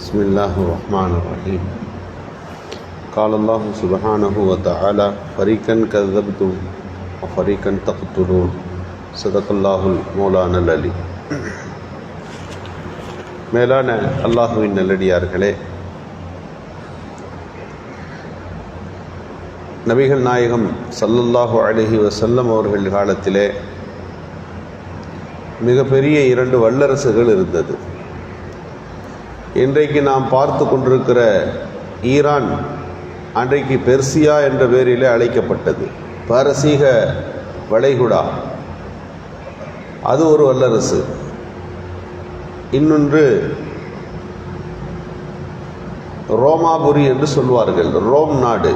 بسم الله الرحمن الرحيم قال الله سبحانه وتعالى فريقا كذبتم وفريقا تقتلون صدق الله المولانا العلي மேலான அல்லாஹுவின் நல்லடியார்களே நபிகள் நாயகம் சல்லல்லாஹு அலைஹி வஸல்லம் அவர்கள் காலத்திலே மிகப்பெரிய இரண்டு வல்லரசுகள் இருந்தது இன்றைக்கு நாம் பார்த்து கொண்டிருக்கிற ஈரான் அன்றைக்கு பெர்சியா என்ற பேரிலே அழைக்கப்பட்டது. பாரசீக வளைகுடா. அது ஒரு வல்லரசு. இன்னொன்று ரோமாபுரி என்று சொல்வார்கள். ரோம் நாடு.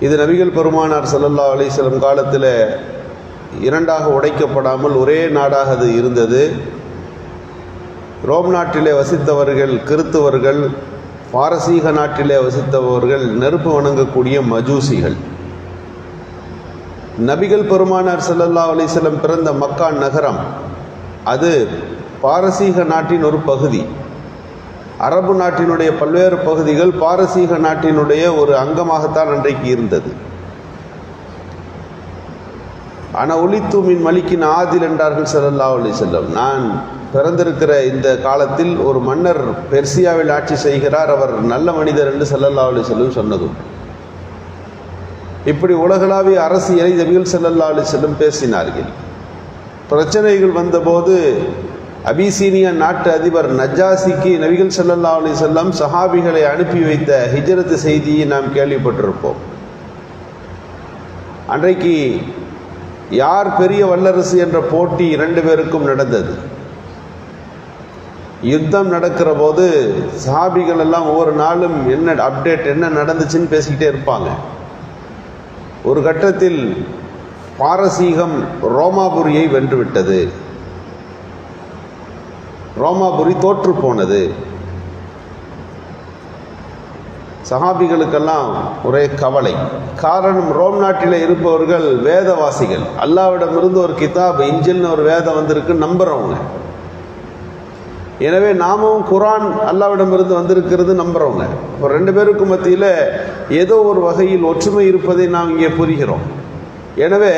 இது நபிகள் பெருமானார் சல்லல்லா அலிஸ்லம் காலத்தில் இரண்டாக உடைக்கப்படாமல் ஒரே நாடாக அது இருந்தது. ரோம் நாட்டிலே வசித்தவர்கள் கிறித்துவர்கள் பாரசீக நாட்டிலே வசித்தவர்கள் நெருப்பு வணங்கக்கூடிய மஜூசிகள். நபிகள் பெருமானார் சல்லல்லா அலிஸ்லம் பிறந்த மக்கா நகரம் அது பாரசீக நாட்டின் ஒரு பகுதி. அரபு நாட்டினுடைய பல்வேறு பகுதிகள் பாரசீக நாட்டினுடைய ஒரு அங்கமாகத்தான் அன்றைக்கு இருந்தது. ஆனா ஒளித்து மின் மலிக்கின் ஆதில் என்றார்கள் செல்லல்லா அலி செல்லம் நான் பிறந்திருக்கிற இந்த காலத்தில் ஒரு மன்னர் பெர்சியாவில் ஆட்சி செய்கிறார். அவர் நல்ல மனிதர் என்று செல்லல்லா அலி செல்லம் சொன்னதும். இப்படி உலகளாவிய அரசியலை நபிகள் செல்லல்லா அலி செல்லம் பேசினார்கள். பிரச்சனைகள் வந்தபோது அபிசீனிய நாட்டு அதிபர் நஜாசிக்கு நபிகள் சல்லல்லா அலி செல்லம் சஹாபிகளை அனுப்பி வைத்த ஹிஜரத்து செய்தியை நாம் கேள்விப்பட்டிருப்போம். அன்றைக்கு யார் பெரிய வல்லரசு என்ற போட்டி இரண்டு பேருக்கும் நடந்தது. யுத்தம் நடக்கிற போது சஹாபிகள் எல்லாம் ஒவ்வொரு நாளும் என்ன அப்டேட் என்ன நடந்துச்சுன்னு பேசிக்கிட்டே இருப்பாங்க. ஒரு கட்டத்தில் பாரசீகம் ரோமாபுரியை வென்றுவிட்டது. ரோமாபுரி தோற்று போனது. சஹாபிகளுக்கெல்லாம் ஒரே கவலை. காரணம் ரோம் நாட்டில் இருப்பவர்கள் வேதவாசிகள். அல்லாவிடமிருந்து ஒரு கிதாப் இஞ்சில்னு ஒரு வேதம் வந்திருக்கு நம்புறவங்க. எனவே நாமும் குரான் அல்லாவிடமிருந்து வந்திருக்கிறது நம்புறவங்க. இப்போ ரெண்டு பேருக்கும் மத்தியில் ஏதோ ஒரு வகையில் ஒற்றுமை இருப்பதை நாம் இங்கே புரிகிறோம். எனவே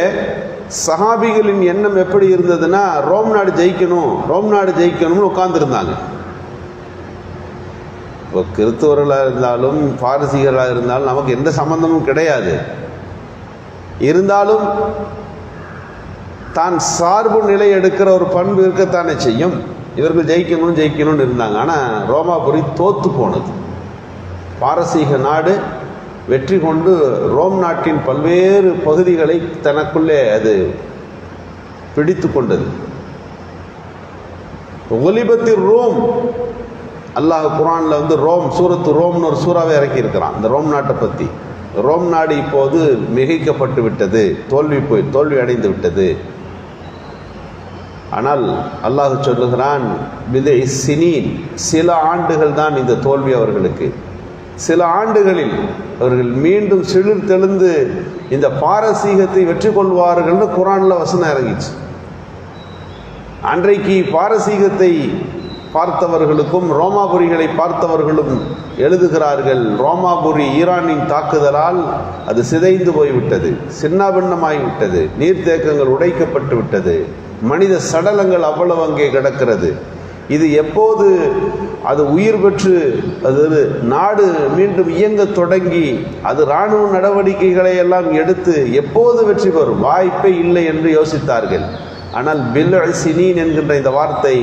சஹாபிகளின் எண்ணம் எப்படி இருந்ததுன்னா ரோம் நாடு ஜெயிக்கணும் ரோம் நாடு ஜெயிக்கணும்னு உட்காந்துருந்தாங்க இப்போ கிறிஸ்தவர்களாக இருந்தாலும் பாரசீகர்களாக இருந்தாலும் நமக்கு எந்த சம்பந்தமும் கிடையாது. இருந்தாலும் தான் சார்பு நிலை எடுக்கிற ஒரு பண்பு இருக்கத்தானே செய்யும். இவர்கள் ஜெயிக்கணும் ஜெயிக்கணும்னு இருந்தாங்க. ஆனால் ரோமாபுரி தோத்து போனது. பாரசீக நாடு வெற்றி கொண்டு ரோம் நாட்டின் பல்வேறு பகுதிகளை தனக்குள்ளே அது பிடித்து கொண்டது. ஒலிபத்தில் ரோம் அல்லாஹ் குரானில் வந்து ரோம் சூரத்து ரோம்னு ஒரு சூறாவை இறக்கி இருக்கிறான் இந்த ரோம் நாட்டை பற்றி ரோம் நாடு இப்போது மிகைக்கப்பட்டு விட்டது. தோல்வி போய் தோல்வி அடைந்து விட்டது. ஆனால் அல்லாஹ் சொல்லுகிறான் விதை சினீன். சில ஆண்டுகள் தான் இந்த தோல்வி அவர்களுக்கு. சில ஆண்டுகளில் அவர்கள் மீண்டும் சிளிர் தெளிந்து இந்த பாரசீகத்தை வெற்றி கொள்வார்கள்னு குரானில் வசனம் இறங்கிச்சு. அன்றைக்கு பாரசீகத்தை பார்த்தவர்களுக்கும் ரோமாபுரிகளை பார்த்தவர்களும் எழுதுகிறார்கள் ரோமாபுரி ஈரானின் தாக்குதலால் அது சிதைந்து போய்விட்டது சின்னாபின்னமாகிவிட்டது நீர்த்தேக்கங்கள் உடைக்கப்பட்டு விட்டது மனித சடலங்கள் அவ்வளவு அங்கே கிடக்கிறது. இது எப்போது அது உயிர் பெற்று அது நாடு மீண்டும் இயங்க தொடங்கி அது இராணுவ நடவடிக்கைகளை எல்லாம் எடுத்து எப்போது வெற்றி பெறும்? வாய்ப்பே இல்லை என்று யோசித்தார்கள். ஆனால் பில்லு சினீன் என்கின்ற இந்த வார்த்தை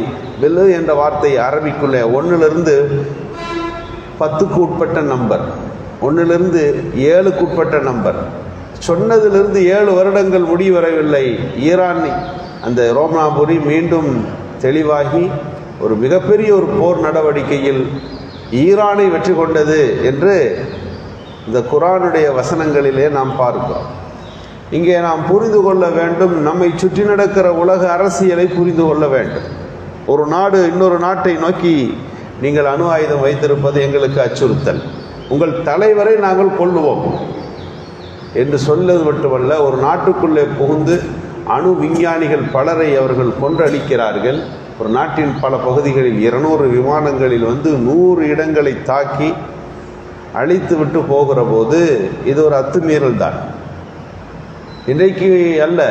பில்லு என்ற வார்த்தை அரபிக்குள்ளே ஒன்றிலிருந்து பத்துக்கு உட்பட்ட நம்பர் ஒன்றிலிருந்து ஏழுக்கு உட்பட்ட நம்பர் சொன்னதிலிருந்து ஏழு வருடங்கள் முடிவரவில்லை ஈரான் அந்த ரோமாபுரி மீண்டும் தெளிவாகி ஒரு மிகப்பெரிய ஒரு போர் நடவடிக்கையில் ஈரானை வெற்றி கொண்டது என்று இந்த குரானுடைய வசனங்களிலே நாம் பார்க்கிறோம். இங்கே நாம் புரிந்து கொள்ள வேண்டும் நம்மை சுற்றி நடக்கிற உலக அரசியலை புரிந்து கொள்ள வேண்டும். ஒரு நாடு இன்னொரு நாட்டை நோக்கி நீங்கள் அணு ஆயுதம் வைத்திருப்பது எங்களுக்கு அச்சுறுத்தல். உங்கள் தலைவரை நாங்கள் கொள்ளுவோம் என்று சொல்வது மட்டுமல்ல ஒரு நாட்டுக்குள்ளே புகுந்து அணு விஞ்ஞானிகள் பலரை அவர்கள் கொன்றளிக்கிறார்கள் ஒரு நாட்டின் பல பகுதிகளில் இருநூறு விமானங்களில் வந்து நூறு இடங்களை தாக்கி அழித்து விட்டு போகிற போது இது ஒரு அத்துமீறல் தான் இன்றைக்கு அல்ல.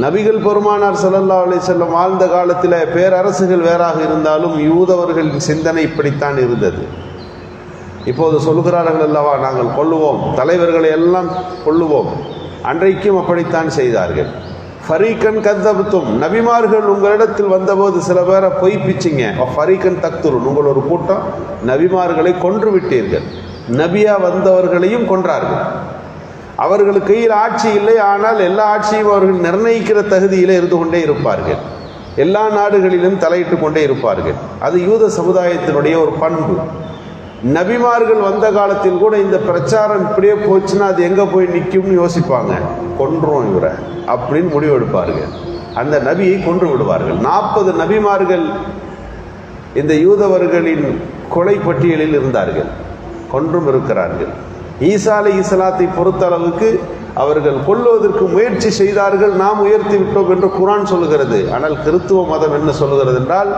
நபிகள் பெருமானார் ஸல்லல்லாஹு அலி செல்லம் வாழ்ந்த காலத்தில் பேரரசுகள் வேறாக இருந்தாலும் யூதவர்களின் சிந்தனை இப்படித்தான் இருந்தது. இப்போது சொல்கிறார்கள் அல்லவா நாங்கள் கொள்ளுவோம் தலைவர்களை எல்லாம் கொள்ளுவோம். அன்றைக்கும் அப்படித்தான் செய்தார்கள். ஃபரீக்கன் கத்தபுத்தும் நபிமார்கள் உங்களிடத்தில் வந்தபோது சில பேரை பொய்ப்பிச்சிங்க ஃபரீக்கன் தக்துருன் உங்கள் ஒரு கூட்டம் நபிமார்களை கொன்று விட்டீர்கள். நபியா வந்தவர்களையும் கொன்றார்கள். அவர்கள் கையில் ஆட்சி இல்லை ஆனால் எல்லா ஆட்சியும் அவர்கள் நிர்ணயிக்கிற தகுதியில் இருந்து கொண்டே இருப்பார்கள். எல்லா நாடுகளிலும் தலையிட்டு கொண்டே இருப்பார்கள். அது யூத சமுதாயத்தினுடைய ஒரு பண்பு. நபிமார்கள் வந்த காலத்தில் கூட இந்த பிரச்சாரம் இப்படியே போச்சுன்னா அது எங்கே போய் நிற்கும்னு யோசிப்பாங்க. கொன்றும் இவரை அப்படின்னு முடிவெடுப்பார்கள் அந்த நபியை கொன்று விடுவார்கள். நாற்பது நபிமார்கள் இந்த யூதவர்களின் கொலை பட்டியலில் இருந்தார்கள். கொன்றும் இருக்கிறார்கள். ஈசா அலி இஸ்லாத்தை பொறுத்தளவுக்கு அவர்கள் கொல்லுவதற்கு முயற்சி செய்தார்கள் நாம் உயர்த்தி விட்டோம் என்று குரான் சொல்லுகிறது. ஆனால் கிறித்துவ மதம் என்ன சொல்கிறது என்றால்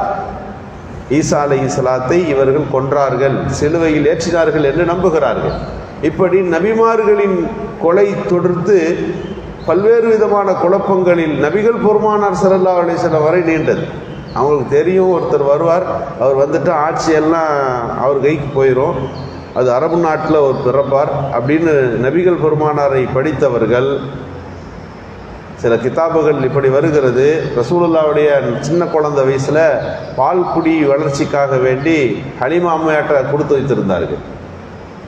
ஈசா அலை இஸ்லாத்தை இவர்கள் கொன்றார்கள் சிலுவையில் ஏற்றினார்கள் என்று நம்புகிறார்கள். இப்படி நபிமார்களின் கொலை தொடர்ந்து பல்வேறு விதமான குழப்பங்களில் நபிகள் பெருமானார் ஸல்லல்லாஹு அலைஹி வரை நீண்டது. அவங்களுக்கு தெரியும் ஒருத்தர் வருவார் அவர் வந்துட்டு ஆட்சியெல்லாம் அவர் கைக்கு போயிடும் அது அரபு நாட்டில் ஒரு பிறப்பார். அப்படின்னு நபிகள் பெருமானாரை படித்தவர்கள் சில கிதாபுகள் இப்படி வருகிறது. ரசூலுல்லாவுடைய சின்ன குழந்தை வயசில் பால் குடி வளர்ச்சிக்காக வேண்டி ஹலிமா அம்மையாட்ட கொடுத்து வைத்திருந்தார்கள்.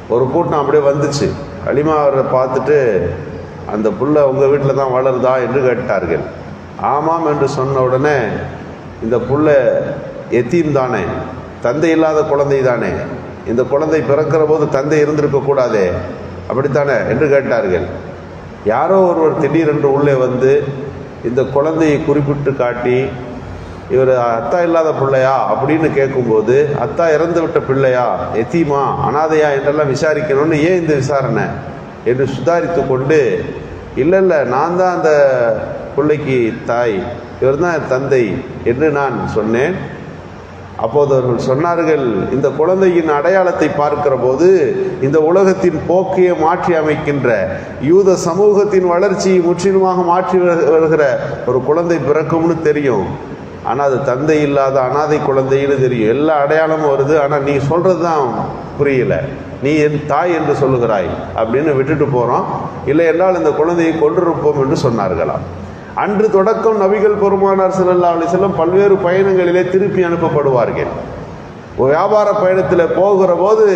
ஒரு கூட்டம் அப்படியே வந்துச்சு. ஹலிமா அவரை பார்த்துட்டு அந்த புள்ள உங்கள் வீட்டில் தான் வளருதா? என்று கேட்டார்கள். ஆமாம் என்று சொன்ன உடனே இந்த புள்ள எத்தீம் தானே? தந்தை இல்லாத குழந்தை தானே? இந்த குழந்தை பிறக்கிற போது தந்தை இருந்திருக்க கூடாதே? அப்படித்தானே? என்று கேட்டார்கள். யாரோ ஒருவர் திடீரென்று உள்ளே வந்து இந்த குழந்தையை குறிப்பிட்டு காட்டி இவர் அத்தா இல்லாத பிள்ளையா? அப்படின்னு கேட்கும்போது அத்தா இறந்து விட்ட பிள்ளையா? எத்தீமா? அனாதையா? என்றெல்லாம் விசாரிக்கணும்னு ஏன் இந்த விசாரணை? என்று சுதாரித்து கொண்டு இல்லை இல்லை நான் தான் அந்த பிள்ளைக்கு தாய் இவர் தான் தந்தை என்று நான் சொன்னேன். அப்போது அவர்கள் சொன்னார்கள் இந்த குழந்தையின் அடையாளத்தை பார்க்கிற போது இந்த உலகத்தின் போக்கையை மாற்றி அமைக்கின்ற யூத சமூகத்தின் வளர்ச்சியை முற்றிலுமாக மாற்றி வருகிற ஒரு குழந்தை பிறக்கும்னு தெரியும். ஆனால் அது தந்தை இல்லாத அனாதை குழந்தைன்னு தெரியும். எல்லா அடையாளமும் வருது. ஆனால் நீ சொல்கிறது தான் புரியல. நீ என் தாய் என்று சொல்லுகிறாய் அப்படின்னு விட்டுட்டு போகிறோம் இல்லை என்றால் இந்த குழந்தையை கொண்டிருப்போம் என்று சொன்னார்களாம். அன்று தொடக்கம் நபிகள் பெருமானார் ஸல்லல்லாஹு அலைஹி பல்வேறு பயணங்களிலே திருப்பி அனுப்பப்படுவார்கள். ஒரு வியாபார பயணத்தில் போகிற போது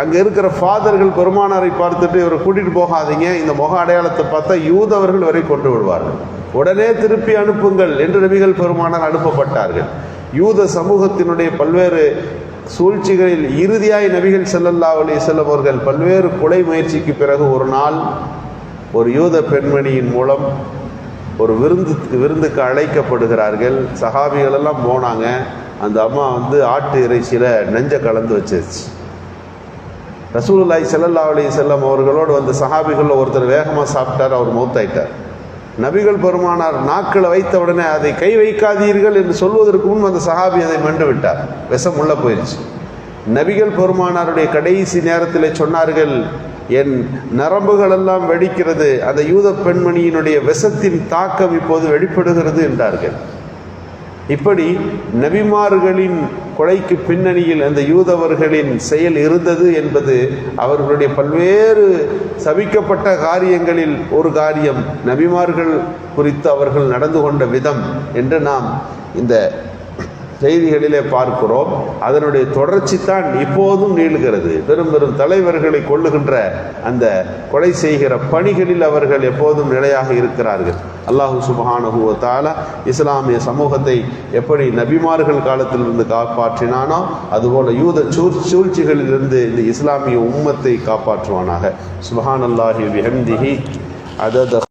அங்கே இருக்கிற ஃபாதர்கள் பெருமானாரை பார்த்துட்டு இவரை கூட்டிகிட்டு போகாதீங்க. இந்த முக அடையாளத்தை பார்த்தா யூதவர்கள் வரை கொண்டு விடுவார்கள். உடனே திருப்பி அனுப்புங்கள் என்று நபிகள் பெருமானார் அனுப்பப்பட்டார்கள். யூத சமூகத்தினுடைய பல்வேறு சூழ்ச்சிகளில் இறுதியாய் நபிகள் செல்லல்லா அலி செல்லவர்கள் பல்வேறு கொலை முயற்சிக்கு பிறகு ஒரு நாள் ஒரு யூத பெண்மணியின் மூலம் ஒரு விருந்து விருந்துக்கு அழைக்கப்படுகிறார்கள். சகாபிகளெல்லாம் போனாங்க. அந்த அம்மா வந்து ஆட்டு இறைச்சியில் நெஞ்சை கலந்து வச்சிருச்சு. ரசூலாய் செல்லல்லா அலி செல்லம் அவர்களோடு வந்த சஹாபிகளில் ஒருத்தர் வேகமாக சாப்பிட்டார் அவர் மௌத்தாயிட்டார். நபிகள் பெருமானார் நாக்களை வைத்த உடனே அதை கை வைக்காதீர்கள் என்று சொல்வதற்கு முன் அந்த சஹாபி அதை மண்டு விட்டார். விஷம் உள்ள போயிடுச்சு நபிகள் பெருமானாருடைய கடைசி நேரத்தில் சொன்னார்கள் என் நரம்புகளெல்லாம் வெடிக்கிறது அந்த யூத பெண்மணியினுடைய விஷத்தின் தாக்கம் இப்போது வெளிப்படுகிறது என்றார்கள். இப்படி நபிமார்களின் கொலைக்கு பின்னணியில் அந்த யூதவர்களின் செயல் இருந்தது என்பது அவர்களுடைய பல்வேறு சபிக்கப்பட்ட காரியங்களில் ஒரு காரியம். நபிமார்கள் குறித்து அவர்கள் நடந்து கொண்ட விதம் என்று நாம் இந்த செய்திகளிலே பார்க்கிறோம். அதனுடைய தொடர்ச்சி தான் இப்போதும் நீளுகிறது. பெரும் பெரும் தலைவர்களை கொள்ளுகின்ற அந்த கொலை செய்கிற பணிகளில் அவர்கள் எப்போதும் நிலையாக இருக்கிறார்கள். அல்லாஹு சுபஹானுகுவத்தால இஸ்லாமிய சமூகத்தை எப்படி நபிமார்கள் காலத்திலிருந்து காப்பாற்றினானோ அதுபோல யூத சூழ் சூழ்ச்சிகளிலிருந்து இந்த இஸ்லாமிய உம்மத்தை காப்பாற்றுவானாக. சுபஹானல்லாஹி பிஹம்திஹி. அதத